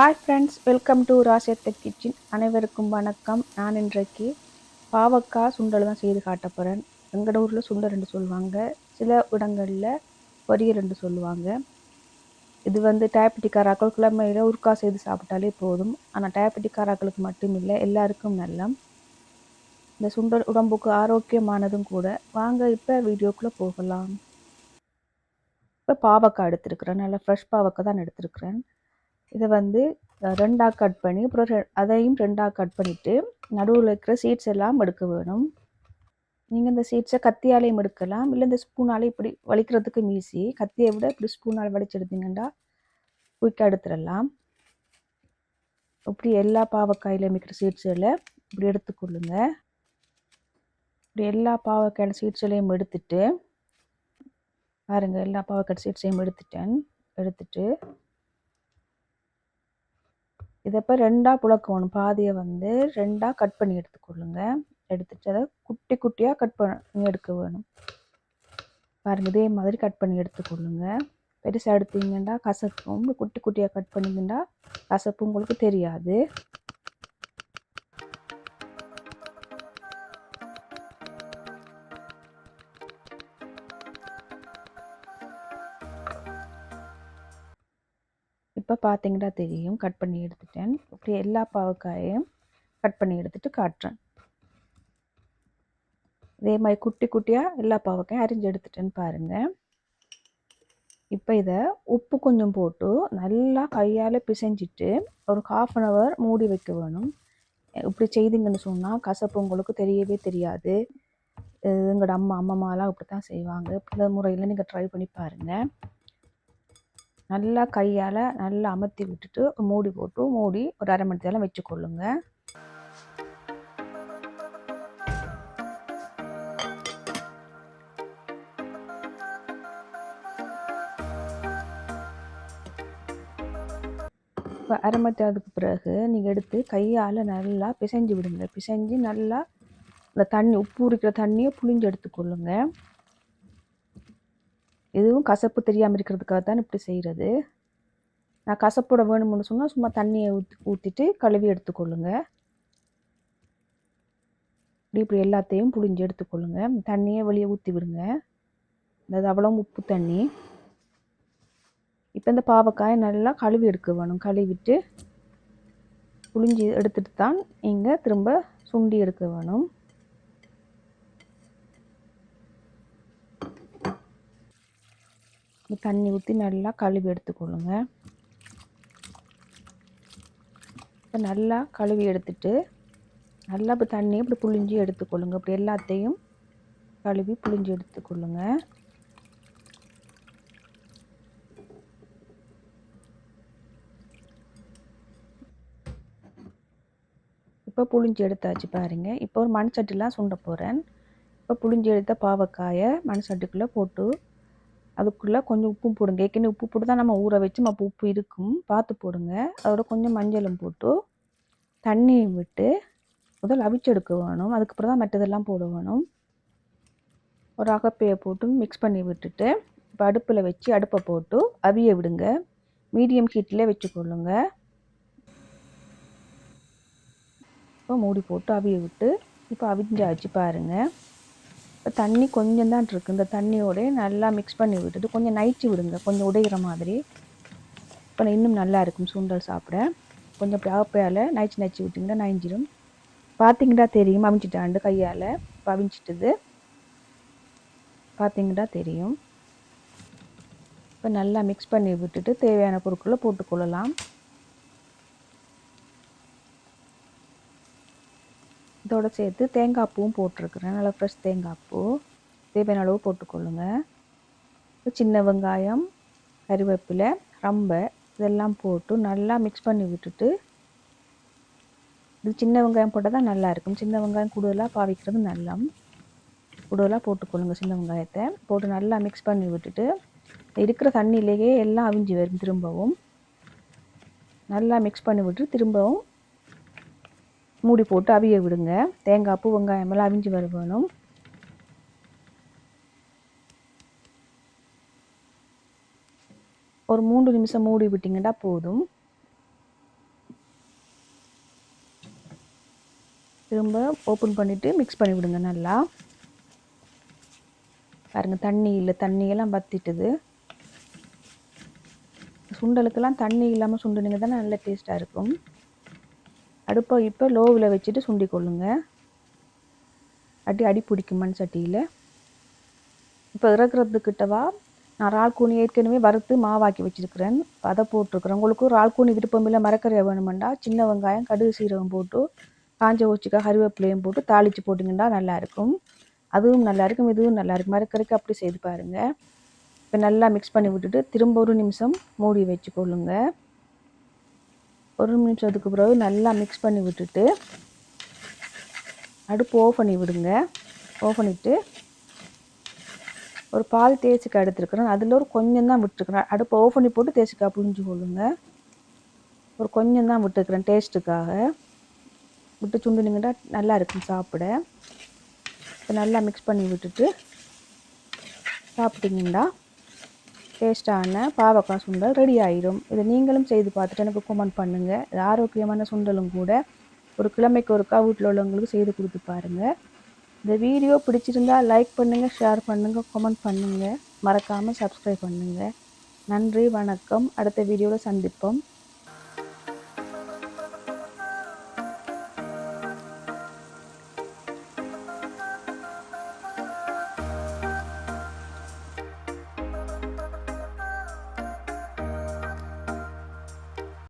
Hi friends welcome to ராசியத்த kitchen அனைவருக்கும் வணக்கம். நான் இன்றைக்கு பாவக்காய் சுண்டல் தான் செய்து காட்ட போகிறேன் எங்களோட ஊரில் சுண்டல் ரெண்டு சொல்லுவாங்க. சில இடங்களில் பொரியல் ரெண்டு சொல்லுவாங்க. இது வந்து டயபெட்டிக்காராக்கள் கிழமையில் உருக்கா செய்து சாப்பிட்டாலே போதும். ஆனால் டயபெட்டிக்காராக்களுக்கு மட்டும் இல்லை எல்லாருக்கும் நல்லா இந்த சுண்டல் உடம்புக்கு ஆரோக்கியமானதும் கூட. வாங்க இப்போ வீடியோக்குள்ளே போகலாம். இப்போ பாவக்காய் எடுத்துருக்குறேன். நல்லா ஃப்ரெஷ் பாவக்காய் தான் எடுத்துருக்குறேன். இதை வந்து ரெண்டாக கட் பண்ணி அப்புறம் ரெ- அதையும் ரெண்டாக கட் பண்ணிவிட்டு நடுவில் இருக்கிற சீட்ஸ் எல்லாம் எடுக்க வேணும். நீங்கள் இந்த சீட்ஸை கத்தியாலையும் எடுக்கலாம். இல்லை இந்த ஸ்பூனாலே இப்படி வலிக்கிறதுக்கு ஈஸி கத்தியை விட இப்படி ஸ்பூனால் வலிச்சு எடுத்தீங்கன்னா குயிக்காக எடுத்துடலாம். இப்படி எல்லா பாவக்காயில் இருக்கிற சீட்ஸில் இப்படி எடுத்துக்கொள்ளுங்க. இப்படி எல்லா பாவக்காயில் சீட்ஸ்களையும் எடுத்துட்டு பாருங்கள் எல்லா பாவக்காய் சீட்ஸையும் எடுத்துட்டேன். எடுத்துட்டு இதை இப்போ ரெண்டாக புழக்கணும். பாதியை வந்து ரெண்டாக கட் பண்ணி எடுத்துக்கொள்ளுங்க. எடுத்துட்டு அதை குட்டி குட்டியாக கட் பண்ணி எடுக்க வேணும். பாருங்கள் இதே மாதிரி கட் பண்ணி எடுத்துக்கொள்ளுங்க. பெருசாக எடுத்தீங்கன்னா கசப்பும் குட்டி குட்டியாக கட் பண்ணிங்கன்னா கசப்பு உங்களுக்கு தெரியாது. இப்போ பார்த்தீங்கன்னா தெரியும். கட் பண்ணி எடுத்துட்டேன். இப்படி எல்லா பாவக்காயையும் கட் பண்ணி எடுத்துட்டு காட்டுறேன். இதே மாதிரி குட்டி குட்டியாக எல்லா பாவக்காயும் அரிஞ்சு எடுத்துட்டேன்னு பாருங்கள் இப்போ இதை உப்பு கொஞ்சம் போட்டு நல்லா கையால் பிசைஞ்சிட்டு ஒரு ஹாஃப் அன் ஹவர் மூடி வைக்க வேணும். இப்படி செய்திங்கன்னு சொன்னால் கசப்பு உங்களுக்கு தெரியவே தெரியாது. எங்களோட அம்மா அம்மாலாம் இப்படி தான் செய்வாங்க. இந்த முறையில் நீங்கள் ட்ரை பண்ணி பாருங்கள் நல்லா கையால் நல்லா அமர்த்தி விட்டுட்டு மூடி போட்டு மூடி ஒரு அரை மணி நேரம் வச்சுக்கொள்ளுங்க. இப்போ அரை மணி நேரத்துக்கு பிறகு நீங்கள் எடுத்து கையால் நல்லா பிசைஞ்சு விடுங்க. பிசைஞ்சு நல்லா இந்த தண்ணி உப்பு உரிக்கிற தண்ணியை புளிஞ்சு எடுத்துக்கொள்ளுங்கள் இதுவும் கசப்பு தெரியாமல் இருக்கிறதுக்காக தான் இப்படி செய்கிறது நான் கசப்போட வேணும்னு சொன்னால் சும்மா தண்ணியை ஊற்றி ஊற்றிட்டு கழுவி எடுத்துக்கொள்ளுங்க. இப்படி இப்படி எல்லாத்தையும் புழிஞ்சு எடுத்துக்கொள்ளுங்க. தண்ணியை வெளியே ஊற்றி விடுங்க. இந்த அவ்வளோ உப்பு தண்ணி. இப்போ இந்த பாவக்காயை நல்லா கழுவி எடுக்க வேணும். கழுவிட்டு புளிஞ்சு எடுத்துட்டு தான் நீங்கள் திரும்ப சுண்டி எடுக்க வேணும். தண்ணி ஊற்றி நல்லா கழுவி எடுத்துக்கொள்ளுங்க. இப்போ நல்லா கழுவி எடுத்துட்டு நல்லா இப்போ தண்ணியை இப்படி புளிஞ்சு எடுத்துக்கொள்ளுங்க. இப்படி எல்லாத்தையும் கழுவி புளிஞ்சு எடுத்துக்கொள்ளுங்க. இப்போ புழிஞ்சி எடுத்தாச்சு பாருங்கள் இப்போ ஒரு மண் சட்டிலாம் சுண்ட போகிறேன் இப்போ புழிஞ்சி எடுத்த பாவக்காயை மண் சட்டிக்குள்ளே போட்டு அதுக்குள்ளே கொஞ்சம் உப்பு போடுங்க. ஏற்கனவே உப்பு போட்டு தான் நம்ம ஊற வச்சு அப்போ உப்பு இருக்கும். பார்த்து போடுங்க. அதோட கொஞ்சம் மஞ்சளும் போட்டு தண்ணியும் விட்டு முதல் அவிச்செடுக்க வேணும். அதுக்கப்புறம் தான் மற்றதெல்லாம் போட வேணும். ஒரு அகப்பையை போட்டு மிக்ஸ் பண்ணி விட்டுட்டு இப்போ அடுப்பில் வச்சு அடுப்பை போட்டு அவிய விடுங்க. மீடியம் ஹீட்டில் வச்சுக்கொள்ளுங்க. இப்போ மூடி போட்டு அவிய விட்டு இப்போ அவிஞ்சாச்சு பாருங்கள் தண்ணி கொஞ்சம் தான் இருக்குது இந்த தண்ணியோட நல்லா மிக்ஸ் பண்ணி விட்டுட்டு கொஞ்சம் நைச்சி விடுங்க. கொஞ்சம் உடையிற மாதிரி. இப்போ இன்னும் நல்லா இருக்கும் சுண்டல் சாப்பிட. கொஞ்சம் அப்படி ஆப்பையால் நைச்சி நைச்சி விட்டிங்கன்னா நைஞ்சிடும் பார்த்தீங்கன்னா தெரியும். அவிஞ்சிட்டாண்டு கையால். பவிஞ்சிட்டுது பார்த்தீங்கன்னா தெரியும். இப்போ நல்லா மிக்ஸ் பண்ணி விட்டுட்டு தேவையான பொருட்களை போட்டுக்கொள்ளலாம். இதோட சேர்த்து தேங்காய் பூவும் போட்டிருக்கிறேன். நல்லா ஃப்ரெஷ் தேங்காய் பூ தேவையான அளவு போட்டுக்கொள்ளுங்க. சின்ன வெங்காயம் கறிவேப்பிலை ரம்பை இதெல்லாம் போட்டு நல்லா மிக்ஸ் பண்ணி விட்டுட்டு இது சின்ன வெங்காயம் போட்டால் தான் நல்லா இருக்கும். சின்ன வெங்காயம் கூடுதலாக பாவிக்கிறது நல்லா கூடுதலாக போட்டுக்கொள்ளுங்க சின்ன வெங்காயத்தை. போட்டு நல்லா மிக்ஸ் பண்ணி விட்டுட்டு இருக்கிற தண்ணியிலேயே எல்லாம் அவிஞ்சு வரும் திரும்பவும். நல்லா மிக்ஸ் பண்ணி விட்டு திரும்பவும் மூடி போட்டு அவிய விடுங்க. தேங்காய் பூ வெங்காயமெல்லாம் அவிஞ்சு வர வேணும். ஒரு மூன்று நிமிஷம் மூடி விட்டிங்கன்னா போதும். திரும்ப ஓப்பன் பண்ணிவிட்டு மிக்ஸ் பண்ணி விடுங்க நல்லா. பாருங்கள் தண்ணி இல்லை தண்ணியெல்லாம் வத்திட்டுது. சுண்டலுக்கெல்லாம் தண்ணி இல்லாமல் சுண்டுனீங்க தானே நல்ல டேஸ்ட்டாக இருக்கும். அடுப்பை இப்போ லோவில் வச்சுட்டு சுண்டி கொள்ளுங்க. அடி அடி பிடிக்கும் மண் சட்டியில். இப்போ இறக்குறதுக்கிட்டவா நான் இறால் கூனி ஏற்கனவே வறுத்து மாவாக்கி வச்சுருக்கிறேன். அதை போட்டிருக்கிறேன். உங்களுக்கு இறால் கூனி விருப்பம் இல்லை மரக்கறியை வேணுமெண்டா சின்ன வெங்காயம் கடுகு சீரகம் போட்டு காஞ்ச ஊச்சிக்காய் கருவேப்பிலையும் போட்டு தாளித்து போட்டிங்கன்னா நல்லாயிருக்கும் அதுவும் நல்லாயிருக்கும் இதுவும் நல்லாயிருக்கும் மரக்கறிக்கு அப்படி செய்து பாருங்கள் இப்போ நல்லா மிக்ஸ் பண்ணி விட்டுட்டு திரும்ப ஒரு நிமிஷம் மூடி கொள்ளுங்கள் ஒரு நிமிஷத்துக்கு பிறகு நல்லா மிக்ஸ் பண்ணி விட்டுட்டு அடுப்பு ஓஃப் பண்ணி விடுங்க. ஓஃப் பண்ணிவிட்டு ஒரு பால் தேய்ச்சிக்க எடுத்துருக்குறேன். அதில் ஒரு கொஞ்சம் தான் விட்டுருக்குறேன். அடுப்பு ஓஃப் பண்ணி போட்டு தேய்ச்சிக்கா புரிஞ்சு கொள்ளுங்க. ஒரு கொஞ்சம் தான் விட்டுருக்குறேன் டேஸ்ட்டுக்காக விட்டு சுண்டுனீங்கன்னா நல்லா இருக்கும் சாப்பிட. இப்போ நல்லா மிக்ஸ் பண்ணி விட்டுட்டு சாப்பிட்டீங்கன்னா டேஸ்ட்டான பாவக்காய் சுண்டல் ரெடி ஆயிடும். இதை நீங்களும் செய்து பார்த்துட்டு எனக்கு கமெண்ட் பண்ணுங்கள் இது ஆரோக்கியமான சுண்டலும் கூட ஒரு கிழமைக்கு ஒருக்கா வீட்டில் உள்ளவங்களுக்கு செய்து கொடுத்து பாருங்கள் இந்த வீடியோ பிடிச்சிருந்தா லைக் பண்ணுங்கள் ஷேர் பண்ணுங்கள் கமெண்ட் பண்ணுங்கள் மறக்காமல் சப்ஸ்கிரைப் பண்ணுங்கள் நன்றி வணக்கம். அடுத்த வீடியோவில் சந்திப்போம்.